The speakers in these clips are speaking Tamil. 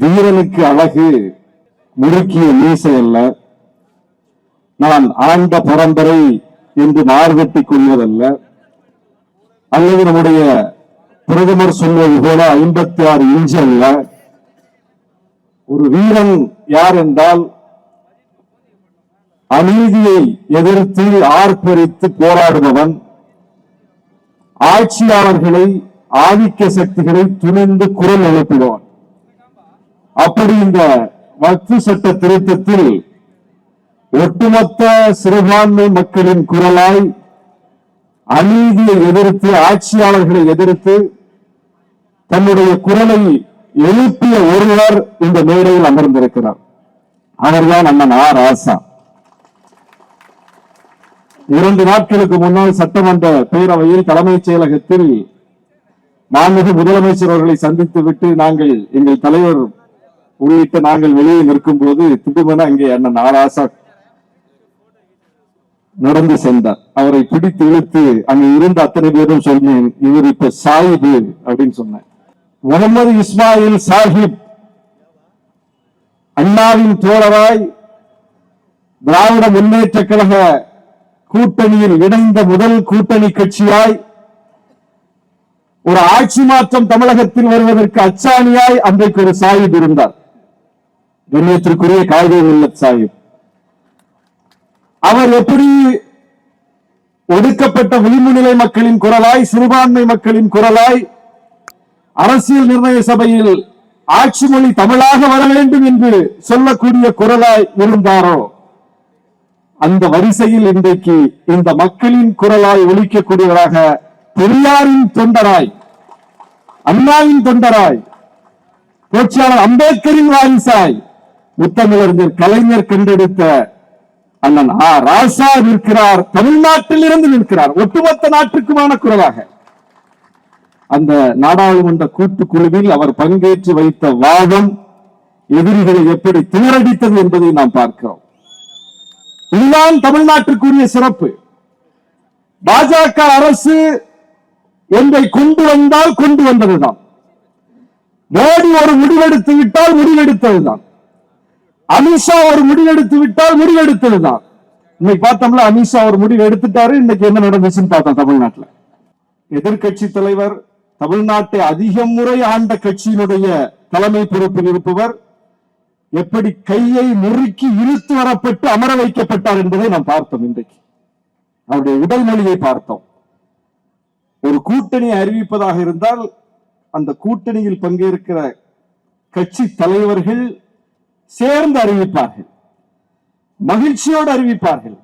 வீரனுக்கு அழகு முறுக்கிய மீசை அல்ல. நான் ஆண்ட பரம்பரை என்று மார்கட்டிக் கொள்வதல்ல. அல்லது நம்முடைய பிரதமர் சொன்னது போல ஐம்பத்தி ஆறு இன்ச்சு அல்ல. ஒரு வீரன் யார் என்றால் அநீதியை எதிர்த்து ஆர்ப்பரித்து போராடுபவன் ஆட்சியாளர்களை ஆதிக்க சக்திகளை துணிந்து குரல் எழுப்பிடுவான் அப்படி இந்த வக்ஃபு சட்ட திருத்தத்தில் ஒட்டுமொத்த சிறுபான்மை மக்களின் குரலாய் அநீதியை எதிர்த்து ஆட்சியாளர்களை எதிர்த்து தன்னுடைய குரலை எழுப்பிய ஒருவர் இந்த மேடையில் அமர்ந்திருக்கிறார். அவர்தான் அண்ணன் ஆ ராசா இரண்டு நாட்களுக்கு முன்னால் சட்டமன்ற பேரவையில் தலைமைச் செயலகத்தில் மாண்புமிகு முதலமைச்சர் அவர்களை சந்தித்து விட்டு நாங்கள் எங்கள் தலைவர் உள்ளிட்ட நாங்கள் வெளியே நிற்கும் போது திடுமென அங்கே அண்ணன் ஆராசா நடந்து சென்றார். அவரை பிடித்து இழுத்து அங்கு இருந்த அத்தனை பேரும் சொன்னேன் இவர் இப்ப சாயிபு அப்படின்னு சொன்னேன் முகமது இஸ்மாயில் சாஹிப் அண்ணாவின் தோழராய் திராவிட முன்னேற்ற கழக கூட்டணியில் இணைந்த முதல் கூட்டணி கட்சியாய் ஒரு ஆட்சி மாற்றம் தமிழகத்தில் வருவதற்கு அச்சாணியாய் அன்றைக்கு ஒரு சாஹிப் இருந்தார். கண்ணியத்திற்குரிய காகித மில்லத் சாஹிப் அவர் எப்படி ஒடுக்கப்பட்ட விளிம்புநிலை மக்களின் குரலாய் சிறுபான்மை மக்களின் குரலாய் அரசியல் நிர்ணய சபையில் ஆட்சி மொழி தமிழாக வர வேண்டும் என்று சொல்லக்கூடிய குரலாய் இருந்தாரோ அந்த வரிசையில் இன்றைக்கு இந்த மக்களின் குரலாய் ஒழிக்கக்கூடியவராக பெரியாரின் தொண்டராய் அண்ணாவின் தொண்டராய் புரட்சியாளர் அம்பேத்கரின் வாரிசாய் முத்தமிழறிஞர் கலைஞர் கண்டெடுத்த அண்ணன் ஆ ராசா நிற்கிறார். தமிழ்நாட்டில் இருந்து நிற்கிறார். ஒட்டுமொத்த நாட்டுக்குமான குரலாக. அந்த நாடாளுமன்ற கூட்டுக்குழுவில் அவர் பங்கேற்று வைத்த வாதம் எதிரிகளை எப்படி திணறடித்தது என்பதை நாம் பார்க்கிறோம். இதுதான் தமிழ்நாட்டிற்குரிய சிறப்பு. பாஜக அரசு ஒன்றை கொண்டு வந்தால் கொண்டு வந்ததுதான். மோடி ஒரு முடிவெடுத்து விட்டால் முடிவெடுத்ததுதான். அமித்ஷா ஒரு முடிவெடுத்து விட்டால் முடிவெடுத்ததுதான். இன்னைக்கு பார்த்தோம்ல அமித்ஷா ஒரு முடிவு எடுத்துட்டாரு இன்னைக்கு என்ன நடந்துச்சுன்னு பார்த்தோம் தமிழ்நாட்டுல. எதிர்கட்சி தலைவர் தமிழ்நாட்டை அதிகம் முறை ஆண்ட கட்சியினுடைய தலைமை பொறுப்பில் இருப்பவர் எப்படி கையை முறுக்கி இழுத்து வரப்பட்டு அமர வைக்கப்பட்டார் என்பதை நாம் பார்த்தோம் இன்றைக்கு. அவருடைய உடல் மொழியை பார்த்தோம். ஒரு கூட்டணி அறிவிப்பதாக இருந்தால் அந்த கூட்டணியில் பங்கேற்கிற கட்சி தலைவர்கள் சேர்ந்து அறிவிப்பார்கள். மகிழ்ச்சியோடு அறிவிப்பார்கள்.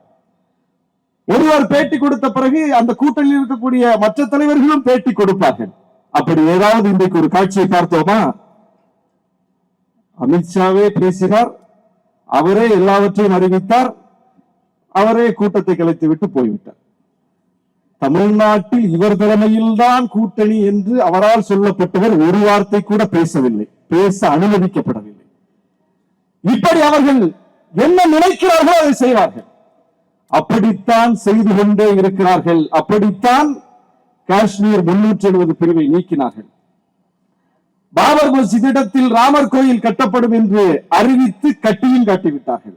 ஒருவர் பேட்டி கொடுத்த பிறகு அந்த கூட்டணியில் இருக்கக்கூடிய மற்ற தலைவர்களும் பேட்டி கொடுப்பார்கள். அப்படி ஏதாவது இன்றைக்கு ஒரு காட்சியை பார்த்தோமா? அமித்ஷாவே பேசினார். அவரே எல்லாவற்றையும் அறிவித்தார். அவரே கூட்டத்தை கலைத்து விட்டு போய்விட்டார். தமிழ்நாட்டில் இவர் தலைமையில்தான் கூட்டணி என்று அவரால் சொல்லப்பட்டவர் ஒரு வார்த்தை கூட பேசவில்லை. பேச அனுமதிக்கப்படவில்லை. இப்படி அவர்கள் என்ன நினைக்கிறார்களோ அதை செய்வார்கள். அப்படித்தான் செய்து கொண்டே இருக்கிறார்கள். அப்படித்தான் காஷ்மீர் முன்னூற்றி எழுபது பிரிவை நீக்கினார்கள். பாபர் மசிதிடத்தில் ராமர் கோயில் கட்டப்படும் என்று அறிவித்து கட்டியும் காட்டிவிட்டார்கள்.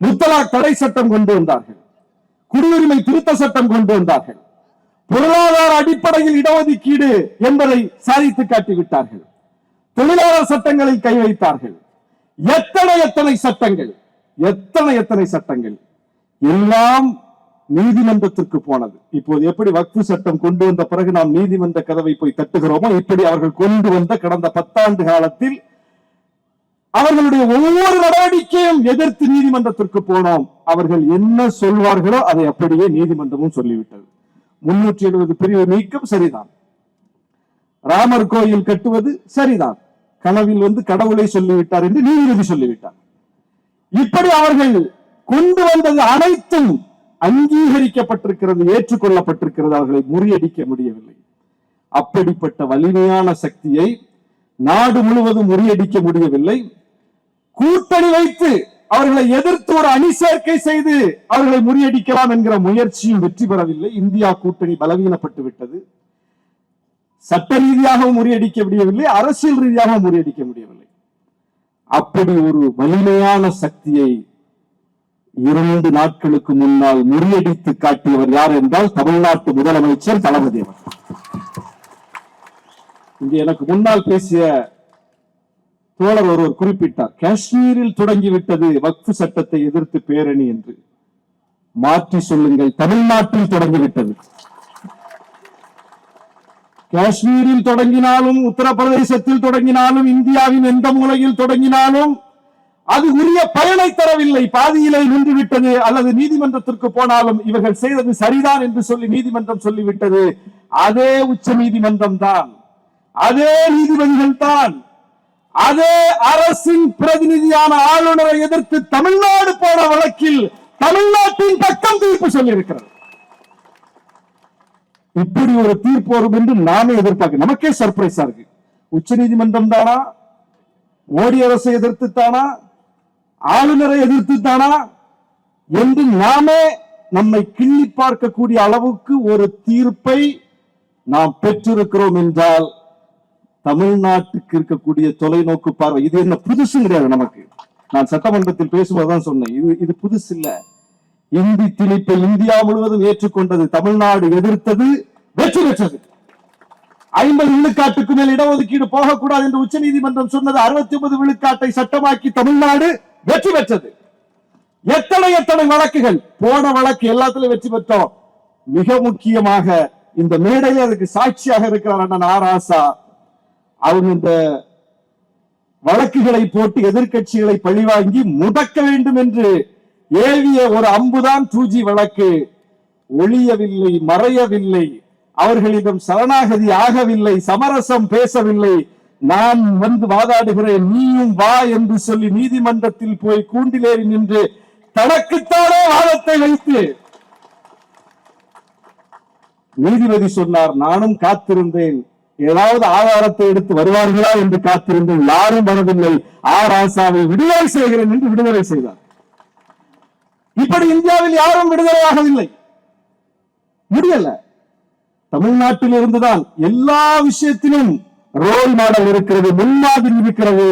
முத்தலாக் தடை சட்டம் கொண்டு வந்தார்கள். குடியுரிமை திருத்த சட்டம் கொண்டு வந்தார்கள். பொருளாதார அடிப்படையில் இடஒதுக்கீடு என்பதை சாதித்து காட்டிவிட்டார்கள். தொழிலாளர் சட்டங்களை கை வைத்தார்கள் எத்தனை எத்தனை சட்டங்கள் எத்தனை எத்தனை சட்டங்கள். எல்லாம் நீதிமன்றத்திற்கு போனது. இப்போது எப்படி வக்ஃபு சட்டம் கொண்டு வந்த பிறகு நாம் நீதிமன்ற கதவை போய் தட்டுகிறோமோ இப்படி அவர்கள் கொண்டு வந்த கடந்த பத்தாண்டு காலத்தில் அவர்களுடைய ஒவ்வொரு நடவடிக்கையும் எதிர்த்து நீதிமன்றத்திற்கு போனோம். அவர்கள் என்ன சொல்வார்களோ அதை அப்படியே நீதிமன்றமும் சொல்லிவிட்டது. முன்னூற்றி எழுபது பிரிவு நீக்கம் சரிதான். ராமர் கோயில் கட்டுவது சரிதான். கனவில் வந்து கடவுளை சொல்லிவிட்டார் என்று நீதிபதி சொல்லிவிட்டார். இப்படி அவர்கள் கொண்டு வந்தது அனைத்தும் அங்கீகரிக்கப்பட்டிருக்கிறது ஏற்றுக்கொள்ளப்பட்டிருக்கிறது. அவர்களை முறியடிக்க முடியவில்லை. அப்படிப்பட்ட வலிமையான சக்தியை நாடு முழுவதும் முறியடிக்க முடியவில்லை. கூட்டணி வைத்து அவர்களை எதிர்த்து ஒரு அணி சேர்க்கை செய்து அவர்களை முறியடிக்கலாம் என்கிற முயற்சியும் வெற்றி பெறவில்லை. இந்தியா கூட்டணி பலவீனப்பட்டு விட்டது சட்ட ரீதியாகவும் முறியடிக்க முடியவில்லை அரசியல் ரீதியாகவும் முறியடிக்க முடியவில்லை. அப்படி ஒரு வலிமையான சக்தியை இரண்டு நாட்களுக்கு முன்னால் முறியடித்து காட்டியவர் யார் என்றால் தமிழ்நாட்டு முதலமைச்சர் தளபதி அவர்கள். இங்கு எனக்கு முன்னால் பேசிய தோழர் ஒருவர் குறிப்பிட்டார் காஷ்மீரில் தொடங்கிவிட்டது வக்ஃபு சட்டத்தை எதிர்த்து பேரணி என்று. மாற்றி சொல்லுங்கள் தமிழ்நாட்டில் தொடங்கிவிட்டது. காஷ்மீரில் தொடங்கினாலும் உத்தரப்பிரதேசத்தில் தொடங்கினாலும் இந்தியாவின் எந்த மூலையில் தொடங்கினாலும் அது உரிய பயனை தரவில்லை பாதியிலே நின்றுவிட்டது அல்லது நீதிமன்றத்திற்கு போனாலும் இவர்கள் செய்தது சரிதான் என்று சொல்லி நீதிமன்றம் சொல்லிவிட்டது அதே உச்ச நீதிமன்றம் தான் அதே நீதிபதிகள் தான் அதே அரசின் பிரதிநிதியான ஆளுநரை எதிர்த்து தமிழ்நாடு போன வழக்கில் தமிழ்நாட்டின் பக்கம் தீர்ப்பு சொல்லியிருக்கிறது இப்படி ஒரு தீர்ப்பு வரும் என்று நாமே எதிர்பார்க்க நமக்கே சர்ப்ரைஸா இருக்கு. உச்ச நீதிமன்றம் தானா? மோடி அரசை எதிர்த்து தானா? ஆளுநரை எதிர்த்து தானா? என்று நாமே நம்மை கிள்ளி பார்க்கக்கூடிய அளவுக்கு ஒரு தீர்ப்பை நாம் பெற்றிருக்கிறோம் என்றால் தமிழ்நாட்டுக்கு இருக்கக்கூடிய தொலைநோக்கு பார்வை இது என்ன புதுசு கிடையாது நமக்கு. நான் சட்டமன்றத்தில் பேசுவதுதான் சொன்னேன். இது இது புதுசு இல்ல இந்தி திணிப்பை இந்தியா முழுவதும் ஏற்றுக்கொண்டது தமிழ்நாடு எதிர்த்தது வெற்றி பெற்றது. ஐம்பது விழுக்காட்டுக்கு மேல் இடஒதுக்கீடு போகக்கூடாது என்று உச்சநீதிமன்றம் சொன்னது அறுபத்தி ஒன்பது விழுக்காட்டை சட்டமாக்கி தமிழ்நாடு வெற்றி பெற்றது. எத்தனை எத்தனை வழக்குகள்? போன வழக்கு எல்லாத்திலும் வெற்றி பெற்றோம். மிக முக்கியமாக இந்த மேடையில் அதுக்கு சாட்சியாக இருக்கிறார் அண்ணன் ஆராசா ஆசா. அவங்க இந்த வழக்குகளை போட்டு எதிர்க்கட்சிகளை பழிவாங்கி முடக்க வேண்டும் என்று ஏவிய ஒரு அம்புதான் தூஜி வழக்கு ஒளியவில்லை மறையவில்லை. அவர்களிடம் சரணாகதி ஆகவில்லை சமரசம் பேசவில்லை. நான் வந்து வாதாடுகிறேன் நீயும் வா என்று சொல்லி நீதிமன்றத்தில் போய் கூண்டிலேறி நின்று தனக்குத்தானே வாதத்தை வைத்து. நீதிபதி சொன்னார் நானும் காத்திருந்தேன். ஏதாவது ஆதாரத்தை எடுத்து வருவார்களா? என்று காத்திருந்தேன். யாரும் வரவில்லை. ஆர் ஆசாவை விடுதலை செய்கிறேன் என்று விடுதலை செய்தார். இப்படி இந்தியாவில் யாரும் விடுதலையாகவில்லை முடியல தமிழ்நாட்டில் இருந்துதான் எல்லா விஷயத்திலும் ரோல் மாடல் இருக்கிறது முன்மாதிரி இருக்கிறது.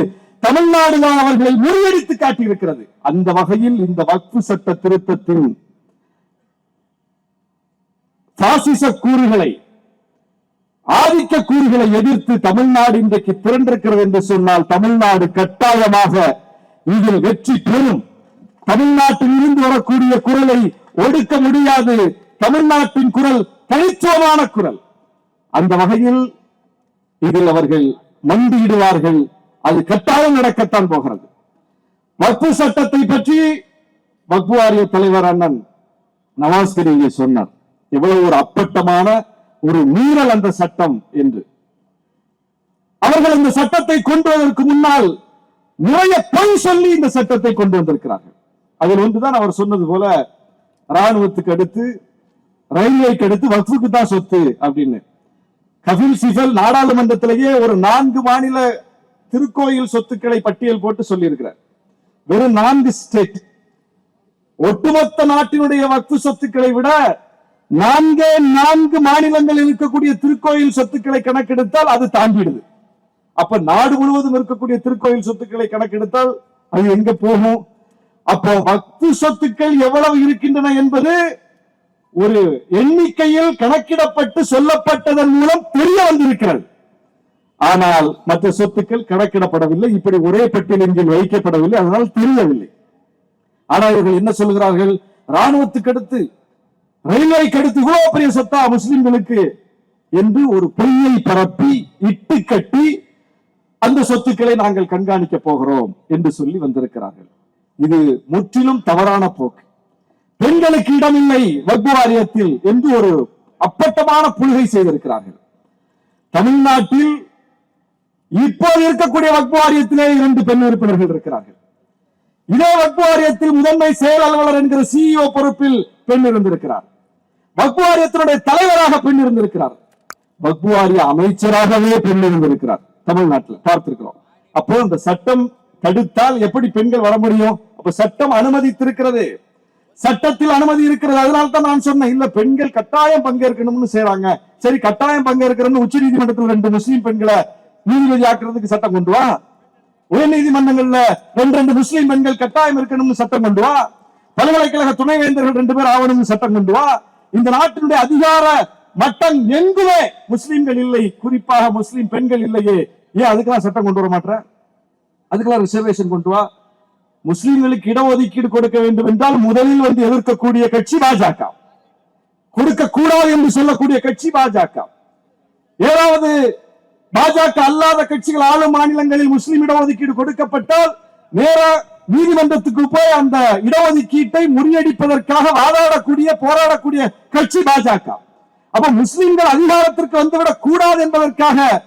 தமிழ்நாடு தான் அவர்களை முறியடித்து காட்டியிருக்கிறது. அந்த வகையில் இந்த வக்ஃபு சட்ட திருத்தத்தின் பாசிச கூறுகளை ஆதிக்க கூறுகளை எதிர்த்து தமிழ்நாடு இன்றைக்கு திரண்டிருக்கிறது என்று சொன்னால் தமிழ்நாடு கட்டாயமாக இதில் வெற்றி பெறும். தமிழ்நாட்டில் இருந்து வரக்கூடிய குரலை ஒடுக்க முடியாது. தமிழ்நாட்டின் குரல் தனித்துவமான குரல். அந்த வகையில் இதில் அவர்கள் மண்டியிடுவார்கள். அது கட்டாயம் நடக்கத்தான் போகிறது. வக்பு சட்டத்தை பற்றி வக்பு வாரிய தலைவர் அண்ணன் நவாஸ்கர் இங்கே சொன்னார். இவ்வளவு ஒரு அப்பட்டமான ஒரு மீறல் அந்த சட்டம் என்று. அவர்கள் இந்த சட்டத்தை கொண்டு வருவதற்கு முன்னால் நிறைய பொய் சொல்லி இந்த சட்டத்தை கொண்டு வந்திருக்கிறார்கள். அதில் ஒன்றுதான் அவர் சொன்னது போல ராணுவத்துக்கு அடுத்து ரயில்வேக்கு அடுத்து வக்ஃபுக்கு தான் சொத்து அப்படின்னு. கபில் சிபல் நாடாளுமன்றத்திலேயே ஒரு நான்கு மாநில திருக்கோயில் சொத்துக்களை பட்டியல் போட்டு சொல்லியிருக்கிறார். வெறும் நான்கு ஸ்டேட். ஒட்டுமொத்த நாட்டினுடைய வக்ஃபு சொத்துக்களை விட நான்கே நான்கு மாநிலங்களில் இருக்கக்கூடிய திருக்கோயில் சொத்துக்களை கணக்கெடுத்தால் அது தாண்டிடுது. அப்ப நாடு முழுவதும் இருக்கக்கூடிய திருக்கோயில் சொத்துக்களை கணக்கெடுத்தால் அது எங்க போகும்? அப்போ வக்ஃபு சொத்துக்கள் எவ்வளவு இருக்கின்றன என்பது ஒரு எண்ணிக்கையில் கணக்கிடப்பட்டு சொல்லப்பட்டதன் மூலம் தெரிய வந்திருக்கிறது. ஆனால் மற்ற சொத்துக்கள் கணக்கிடப்படவில்லை இப்படி ஒரே பட்டியலின் கீழ் வைக்கப்படவில்லை அதனால் தெரியவில்லை. ஆனால் இவர்கள் என்ன சொல்கிறார்கள்? ராணுவத்துக்கு அடுத்து ரயில்வேக்கு அடுத்து இவ்வளவு பெரிய சொத்தா முஸ்லிம்களுக்கு என்று ஒரு பொய்யை பரப்பி இட்டு கட்டி அந்த சொத்துக்களை நாங்கள் கண்காணிக்க போகிறோம் என்று சொல்லி வந்திருக்கிறார்கள். இது முற்றிலும் தவறான போக்கு. பெண்களுக்கு இடமில்லை வக்பு வாரியத்தில் என்று ஒரு அப்பட்டமான புழுகை செய்திருக்கிறார்கள். தமிழ்நாட்டில் இப்போது இருக்கக்கூடிய வக்பு வாரியத்திலே இரண்டு பெண் உறுப்பினர்கள் இருக்கிறார்கள். இதே வக்பு வாரியத்தில் முதன்மை செயல் அலுவலர் என்கிற சிஇஓ பொறுப்பில் பெண் இருந்திருக்கிறார். வக்பு வாரியத்தினுடைய தலைவராக பெண் இருந்திருக்கிறார். வக்பு வாரிய அமைச்சராகவே பெண் இருந்திருக்கிறார். தமிழ்நாட்டில் பார்த்திருக்கிறோம். அப்போ இந்த சட்டம் தடுத்தால் எப்படி பெண்கள் வர முடியும்? அப்ப சட்டம் அனுமதித்திருக்கிறது. சட்டத்தில் அனுமதி இருக்கிறது. அதனால தான் நான் சொன்னேன் இல்ல பெண்கள் கட்டாயம் பங்கேற்கணும்னு செய்றாங்க. சரி கட்டாயம் பங்கேற்கிறேன்னு உச்ச நீதிமன்றத்தில் ரெண்டு முஸ்லீம் பெண்களை நீதிபதி ஆக்குறதுக்கு சட்டம் கொண்டு வா. உயர் நீதிமன்றங்கள்ல ரெண்டு ரெண்டு முஸ்லீம் பெண்கள் கட்டாயம் இருக்கணும்னு சட்டம் கொண்டு வா. பல்கலைக்கழக துணைவேந்தர்கள் ரெண்டு பேர் ஆகணும்னு சட்டம் கொண்டு வா. இந்த நாட்டினுடைய அதிகார மட்டம் எங்குமே முஸ்லிம்கள் இல்லை. குறிப்பாக முஸ்லிம் பெண்கள் இல்லையே. ஏன் அதுக்கெல்லாம் சட்டம் கொண்டு வர மாட்டேன் அதுக்கெல்லாம் ரிசர்வேஷன் கொண்டு வா. முஸ்லிம்களுக்கு இடஒதுக்கீடு கொடுக்க வேண்டும் என்றால் முதலில் வந்து எதிர்க்கக்கூடிய கட்சி பாஜக. கொடுக்க கூடாது என்று சொல்லக்கூடிய கட்சி பாஜக. ஏதாவது பாஜக அல்லாத கட்சிகள் ஆளும் மாநிலங்களில் முஸ்லிம் இடஒதுக்கீடு கொடுக்கப்பட்டால் நேர நீதிமன்றத்துக்கு போய் அந்த இடஒதுக்கீட்டை முறியடிப்பதற்காக வாதாடக்கூடிய போராடக்கூடிய கட்சி பாஜக. அப்ப முஸ்லிம்கள் அதிகாரத்திற்கு வந்துவிடக் கூடாது என்பதற்காக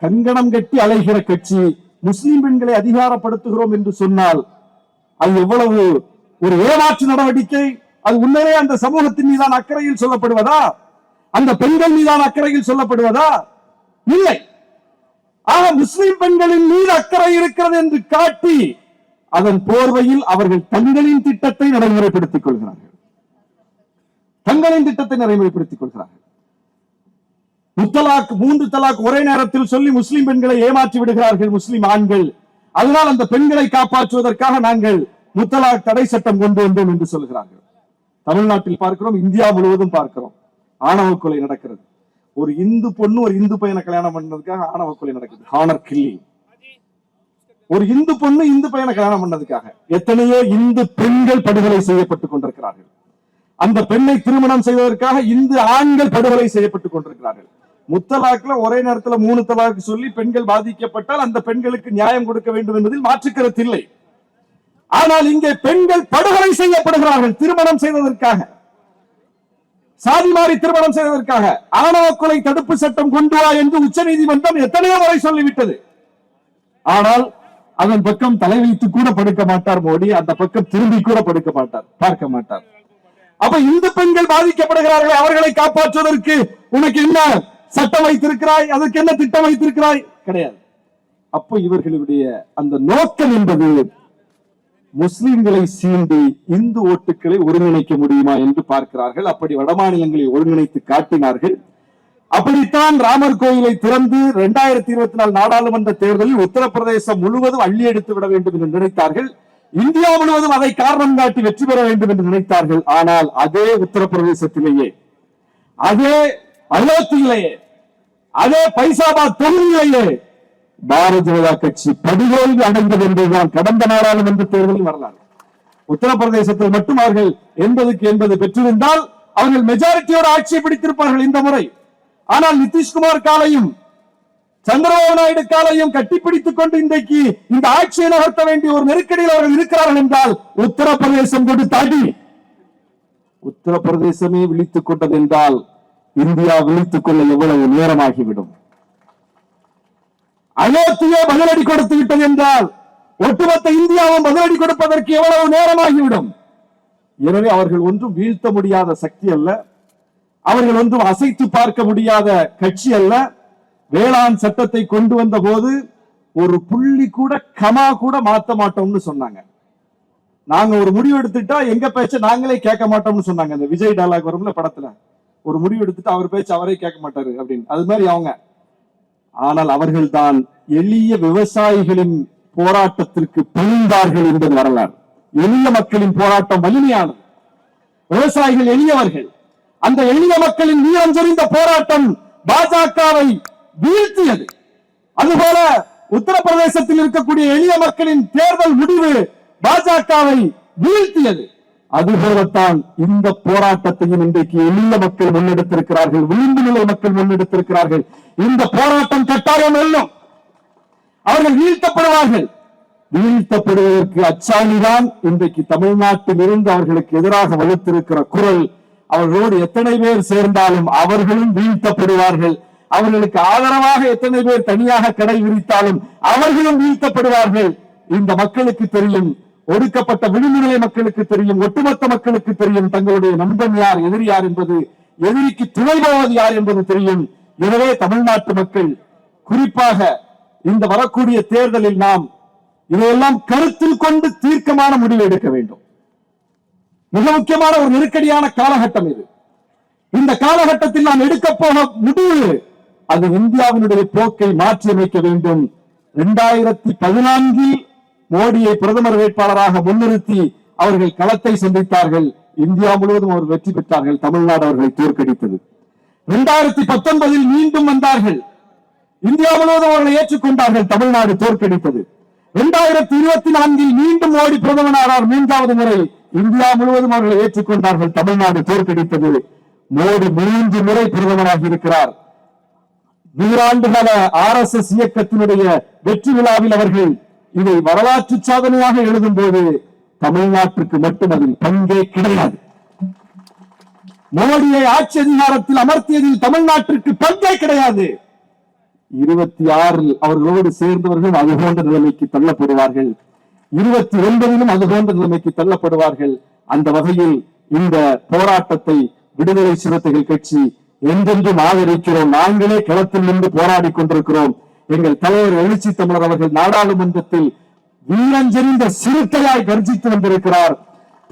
கங்கணம் கட்டி அலைகிற கட்சி முஸ்லிம் பெண்களை அதிகாரப்படுத்துகிறோம் என்று சொன்னால் அது எவ்வளவு ஒரு ஏமாற்று நடவடிக்கை? அது உண்மையிலே அந்த சமூகத்தின் மீதான அக்கறையில் சொல்லப்படுவதா? அந்த பெண்கள் மீதான அக்கறையில் சொல்லப்படுவதா? இல்லை. ஆக முஸ்லிம் பெண்களின் மீது அக்கறை இருக்கிறது என்று காட்டி அதன் போர்வையில் அவர்கள் தங்களின் திட்டத்தை நடைமுறைப்படுத்திக் கொள்கிறார்கள். தங்களின் திட்டத்தை நடைமுறைப்படுத்திக் கொள்கிறார்கள். முத்தலாக் மூன்று தலாக் ஒரே நேரத்தில் சொல்லி முஸ்லிம் பெண்களை ஏமாற்றி விடுகிறார்கள் முஸ்லிம் ஆண்கள். அதனால் அந்த பெண்களை காப்பாற்றுவதற்காக நாங்கள் முத்தலாக் தடை சட்டம் கொண்டு வந்தோம் என்று சொல்கிறார்கள். தமிழ்நாட்டில் பார்க்கிறோம் இந்தியா முழுவதும் பார்க்கிறோம். ஆணவ கொலை நடக்கிறது. ஒரு இந்து பொண்ணு ஒரு இந்து பையனை கல்யாணம் பண்ணதுக்காக ஆணவ கொலை நடக்குது. ஹானர் கில்லி ஒரு இந்து பொண்ணு இந்து பையனை கல்யாணம் பண்ணதுக்காக எத்தனையோ இந்து பெண்கள் படுகொலை செய்யப்பட்டுக் கொண்டிருக்கிறார்கள். அந்த பெண்ணை திருமணம் செய்வதற்காக இந்து ஆண்கள் படுகொலை செய்யப்பட்டுக் கொண்டிருக்கிறார்கள். முத்தலாக்ல ஒரே நேரத்துல மூணு தலாக்கு சொல்லி பெண்கள் பாதிக்கப்பட்டால் அந்த பெண்களுக்கு நியாயம் கொடுக்க வேண்டும் என்பதில் மாற்றுக்கருத்து இல்லை. ஆனால் இங்கே பெண்கள் படுகொலை செய்யப்படுகிறார்கள் திருமணம் செய்ததற்காக. சாதி மாறி திருமணம் செய்வதற்காக ஆணவ கொலை தடுப்பு சட்டம் கொண்டு வா என்று உச்சநீதிமன்றம் எத்தனையோ முறை சொல்லிவிட்டது. ஆனால் அதன் பக்கம் தலை வைத்து கூட படுக்க மாட்டார் மோடி அந்த பக்கம் திரும்பி கூட படுக்க மாட்டார் பார்க்க மாட்டார். அப்ப இந்து பெண்கள் பாதிக்கப்படுகிறார்கள் அவர்களை காப்பாற்றுவதற்கு உனக்கு என்ன சட்டம் வைத்திருக்கிறாய் அதற்கு என்ன திட்டம் வைத்திருக்கிறாய்? கிடையாது. அப்போ இவர்களுடைய அந்த நோக்கம் என்பது முஸ்லிம்களை சீண்டி இந்து ஓட்டுகளை ஒருங்கிணைக்க முடியுமா என்று பார்க்கிறார்கள். அப்படி வடமாநிலங்களை ஒருங்கிணைத்து காட்டினார்கள். அப்படித்தான் ராமர் கோயிலை திறந்து இரண்டாயிரத்தி இருபத்தி நாலு நாடாளுமன்ற தேர்தலில் உத்தரப்பிரதேசம் முழுவதும் அள்ளி எடுத்து விட வேண்டும் என்று நினைத்தார்கள். இந்தியா முழுவதும் அதை காரணம் காட்டி வெற்றி பெற வேண்டும் என்று நினைத்தார்கள். ஆனால் அதே உத்தரப்பிரதேசத்திலேயே அதே அயோத்தியிலேயே அதே பைசாபாத் தொகுதியிலேயே பாரதிய ஜனதா கட்சி படுகோல்வி அடைந்தது என்பதுதான் கடந்த நாடாளுமன்ற தேர்தலில் வரலாறு. உத்தரப்பிரதேசத்தில் மட்டும் அவர்கள் எண்பதுக்கு எண்பது பெற்றிருந்தால் அவர்கள் மெஜாரிட்டியோட ஆட்சியை பிடித்திருப்பார்கள் இந்த முறை. ஆனால் நிதிஷ்குமார் காலையும் சந்திரபாபு நாயுடு காலையும் கட்டிப்பிடித்துக் கொண்டு இன்றைக்கு இந்த ஆட்சியை நகர்த்த வேண்டிய ஒரு நெருக்கடியில் அவர்கள் இருக்கிறார்கள் என்றால் உத்தரப்பிரதேசம் கொண்டு தாடி. உத்தரப்பிரதேசமே விழித்துக் கொண்டது என்றால் இந்தியா விழித்துக் கொள்ள எவ்வளவு நேரமாகிவிடும்? அயோத்தியே பதிலடி கொடுத்து விட்டது என்றால் ஒட்டுமொத்த இந்தியாவும் பதிலடி கொடுப்பதற்கு எவ்வளவு நேரமாகிவிடும்? எனவே அவர்கள் ஒன்றும் வீழ்த்த முடியாத சக்தி அல்ல. அவர்கள் ஒன்றும் அசைத்து பார்க்க முடியாத கட்சி அல்ல. வேளாண் சட்டத்தை கொண்டு வந்த போது ஒரு புள்ளி கூட கமா கூட மாத்த மாட்டோம்னு சொன்னாங்க. நாங்க ஒரு முடிவு எடுத்துட்டா எங்க பேச்ச நாங்களே கேட்க மாட்டோம்னு சொன்னாங்க இந்த விஜய் டைலாக் வரும்ல படத்துல. ஒரு முடிவு எடுத்துட்டு அவர் பேச்சு அவரே கேட்க மாட்டாரு அப்படின்னு. அது மாதிரி அவங்க. ஆனால் அவர்கள் தான் எளிய விவசாயிகளின் போராட்டத்திற்கு பணிந்தார்கள் என்பது வரலாறு. எளிய மக்களின் போராட்டம் வலிமையானது. விவசாயிகள் எளியவர்கள். அந்த எளிய மக்களின் வீரம் தெரிந்த போராட்டம் பாஜகவை வீழ்த்தியது. அதுபோல உத்தரப்பிரதேசத்தில் இருக்கக்கூடிய எளிய மக்களின் தேர்தல் முடிவு பாஜகவை வீழ்த்தியது. அதுபோலத்தான் இந்த போராட்டத்தையும் இன்றைக்கு எளிய மக்கள் முன்னெடுத்திருக்கிறார்கள். விளிம்பு நிலை மக்கள் முன்னெடுத்திருக்கிறார்கள். இந்த போராட்டம் கட்டாயம் வெல்லும் அவர்கள் வீழ்த்தப்படுவார்கள். வீழ்த்தப்படுவதற்கு அச்சாணிதான் இன்றைக்கு தமிழ்நாட்டில் இருந்து அவர்களுக்கு எதிராக வலுத்திருக்கிற குரல். அவர்களோடு எத்தனை பேர் சேர்ந்தாலும் அவர்களும் வீழ்த்தப்படுவார்கள். அவர்களுக்கு ஆதரவாக எத்தனை பேர் தனியாக கடை விரித்தாலும் அவர்களும் வீழ்த்தப்படுவார்கள். இந்த மக்களுக்கு தெரியும் ஒடுக்கப்பட்ட விளிம்புநிலை மக்களுக்கு தெரியும் ஒட்டுமொத்த மக்களுக்கு தெரியும் தங்களுடைய நண்பன் யார் எதிரி யார் என்பது எதிரிக்கு துணை போவது யார் என்பது தெரியும். எனவே தமிழ்நாட்டு மக்கள் குறிப்பாக இந்த வரக்கூடிய தேர்தலில் நாம் இதையெல்லாம் கருத்தில் கொண்டு தீர்க்கமான முடிவு எடுக்க வேண்டும். மிக முக்கியமான ஒரு நெருக்கடியான காலகட்டம் இது. இந்த காலகட்டத்தில் நாம் எடுக்க போக முடிவு அது இந்தியாவினுடைய போக்கை மாற்றியமைக்க வேண்டும். இரண்டாயிரத்தி பதினான்கில் மோடியை பிரதமர் வேட்பாளராக முன்னிறுத்தி அவர்கள் களத்தை சந்தித்தார்கள். இந்தியா முழுவதும் அவர் வெற்றி பெற்றார்கள். தமிழ்நாடு அவர்களை தோற்கடித்தது. இரண்டாயிரத்தி பத்தொன்பதில் மீண்டும் வந்தார்கள். இந்தியா முழுவதும் அவர்களை ஏற்றுக்கொண்டார்கள். தமிழ்நாடு தோற்கடித்தது. இரண்டாயிரத்தி இருபத்தி நான்கில் மீண்டும் மோடி பிரதமரானார் மூன்றாவது முறை இந்தியா முழுவதும் அவர்களை ஏற்றுக்கொண்டார்கள். தமிழ்நாடு தோற்கடித்தது. மோடி மூன்று முறை பிரதமராக இருக்கிறார். நூறாண்டுகால ஆர் எஸ் எஸ் இயக்கத்தினுடைய வெற்றி விழாவில் அவர்கள் இதை வரலாற்று சாதனையாக எழுதும் போது தமிழ்நாட்டிற்கு மட்டும் அதில் பங்கே கிடையாது. மோடியை ஆட்சி அதிகாரத்தில் அமர்த்தியதில் தமிழ்நாட்டிற்கு பங்கே கிடையாது. இருபத்தி ஆறில் அவர்களோடு சேர்ந்தவர்கள் அது போன்ற நிலைமைக்கு தள்ளப்படுவார்கள். இருபத்தி ஒன்பதிலும் அது போன்ற நிலைமைக்கு தள்ளப்படுவார்கள். அந்த வகையில் இந்த போராட்டத்தை விடுதலை சிறுத்தைகள் கட்சி என்றென்றும் ஆதரிக்கிறோம். நாங்களே களத்தில் நின்று போராடி கொண்டிருக்கிறோம். எங்கள் தலைவர் எழுச்சி தமிழர் அவர்கள் நாடாளுமன்றத்தில் வீரஞ்செறிந்த சிறுத்தையாய் கர்ஜித்து வந்திருக்கிறார்.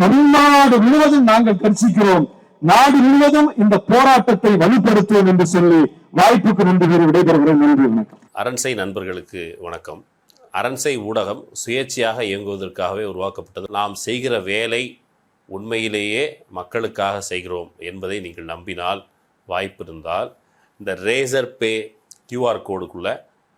தமிழ்நாடு முழுவதும் நாங்கள் கர்ஜிக்கிறோம். நாடு முழுவதும் இந்த போராட்டத்தை வலுப்படுத்துவோம் என்று சொல்லி வாய்ப்புக்கு நன்றி கூறி விடைபெறுகிறேன். நன்றி வணக்கம். அரண்சை நண்பர்களுக்கு வணக்கம். அரண்சை ஊடகம் சுயேட்சையாக இயங்குவதற்காகவே உருவாக்கப்பட்டது. நாம் செய்கிற வேலை உண்மையிலேயே மக்களுக்காக செய்கிறோம் என்பதை நீங்கள் நம்பினால் வாய்ப்பு இருந்தால் இந்த ரேசர் பே கியூஆர் கோடுக்குள்ளே